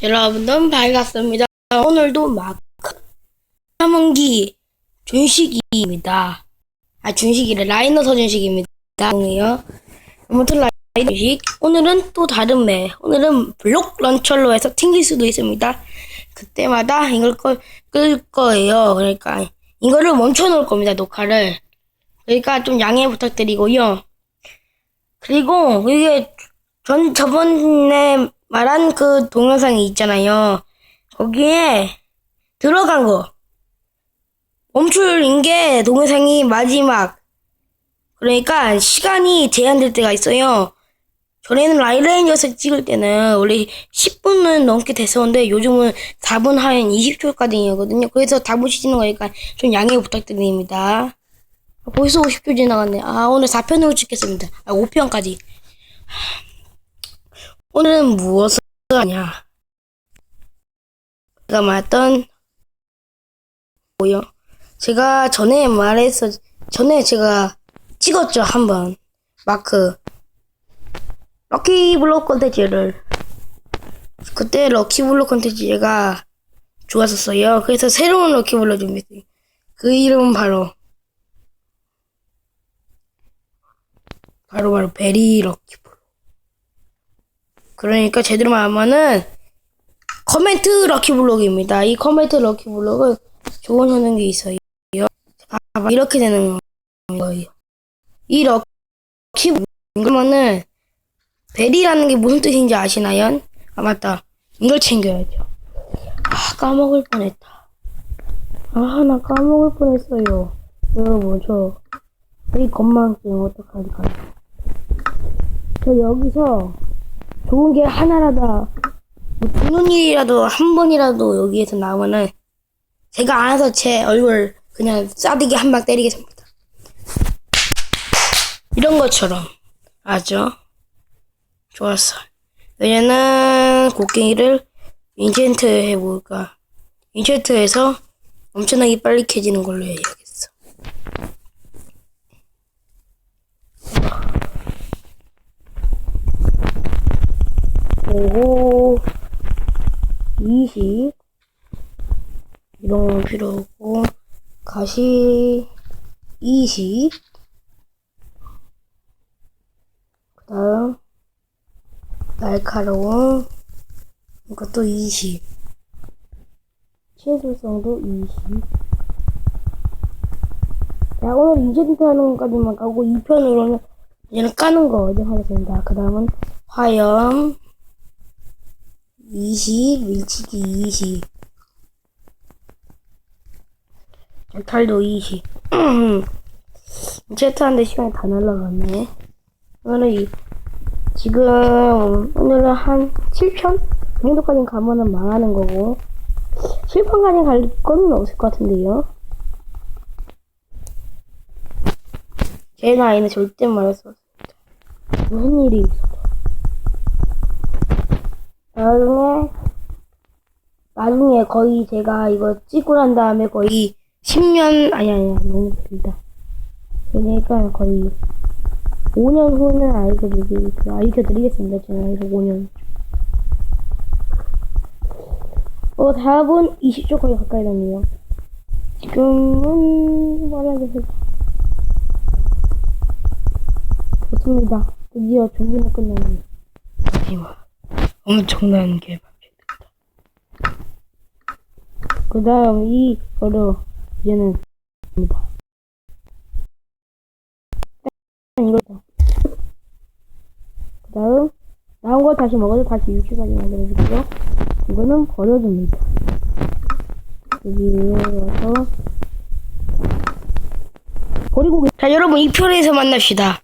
여러분들 반갑습니다. 오늘도 마크 삼원기 준식이입니다. 아 준식이래 라이너 서 준식입니다. 이요 아무튼 라이너 준식 오늘은 또 다른 매 오늘은 블록 런처로 해서 튕길 수도 있습니다. 그때마다 이걸 끌, 끌 거예요. 그러니까 이거를 멈춰 놓을 겁니다. 녹화를. 그러니까 좀 양해 부탁드리고요. 그리고 이게 전 저번에 말한 그 동영상이 있잖아요. 거기에 들어간 거. 멈출인 게 동영상이 마지막. 그러니까 시간이 제한될 때가 있어요. 전에는 라이레인저에서 찍을 때는 원래 10분은 넘게 됐었는데 요즘은 4분 한 20초까지거든요. 그래서 다 보시는 거니까 좀 양해 부탁드립니다. 아, 벌써 50초 지나갔네. 아, 오늘 4편으로 찍겠습니다. 아, 5편까지. 오늘은 무엇을 하냐? 제가 말했던 뭐요? 제가 전에 말했어 전에 제가 찍었죠 한번 마크 럭키 블록 컨텐츠를 그때 럭키 블록 컨텐츠가 좋았었어요. 그래서 새로운 럭키 블록 준비했어요. 그 이름은 바로 바로 바로 베리 럭키. 그러니까 제대로 말하면은 커멘트 럭키 블록입니다. 이 커멘트 럭키 블록은 좋은 효능이 있어요. 봐봐 이렇게 되는 거예요. 이 럭키 블록은 베리라는 게 무슨 뜻인지 아시나요? 아 맞다. 이걸 챙겨야죠. 아 까먹을 뻔했다. 아나 까먹을 뻔했어요. 여러분 저이 건망증 어떡하니까. 저 여기서 좋은 게 하나라도 뭐 죽는 일이라도 한 번이라도 여기에서 나오면은 제가 알아서 제 얼굴 그냥 싸대기 한 방 때리겠습니다. 이런 것처럼 아죠? 좋았어. 얘는 곡괭이를 인챈트 해볼까? 인챈트해서 엄청나게 빨리 캐지는 걸로 해야겠어. 오호 20 이런 거 필요 없고 가시 20 그다음 날카로운 이것도 20 친수성도 20 자, 오늘 인제디트 하는 것까지만 가고 2편으로는 이제는 까는 거 이제 하겠습니다. 그 다음은 화염 20, 밀치기 20 탈도 20 채트하는데 시간이 다 날라갔네. 오늘은 이 지금 오늘은 한 7편 정도까지 가면은 망하는 거고 7편까지 갈 거는 없을 것 같은데요. 제 나이는 절대 말할 수 없습니다. 무슨 일이 있어도. 나중에 나중에 거의 제가 이거 찍고 난 다음에 거의 10년 아니 아니 너무 길다. 그러니까 거의 5년 후는 알려드리, 알려드리겠습니다. 제가 이거 5년. 어, 답은 20초 거의 가까이 났네요. 지금은, 말하겠습 좋습니다. 드디어 준비는 끝났네요. 하지만, 엄청난 개방입니다. 그 다음, 이 거로, 이제는, 입니다. 이거다. 그 다음, 나온 거 다시 먹어서 다시 유추까지 만들어주고요. 이거는 버려줍니다. 여기에 와서, 버리고, 자, 여러분, 이 편에서 만납시다.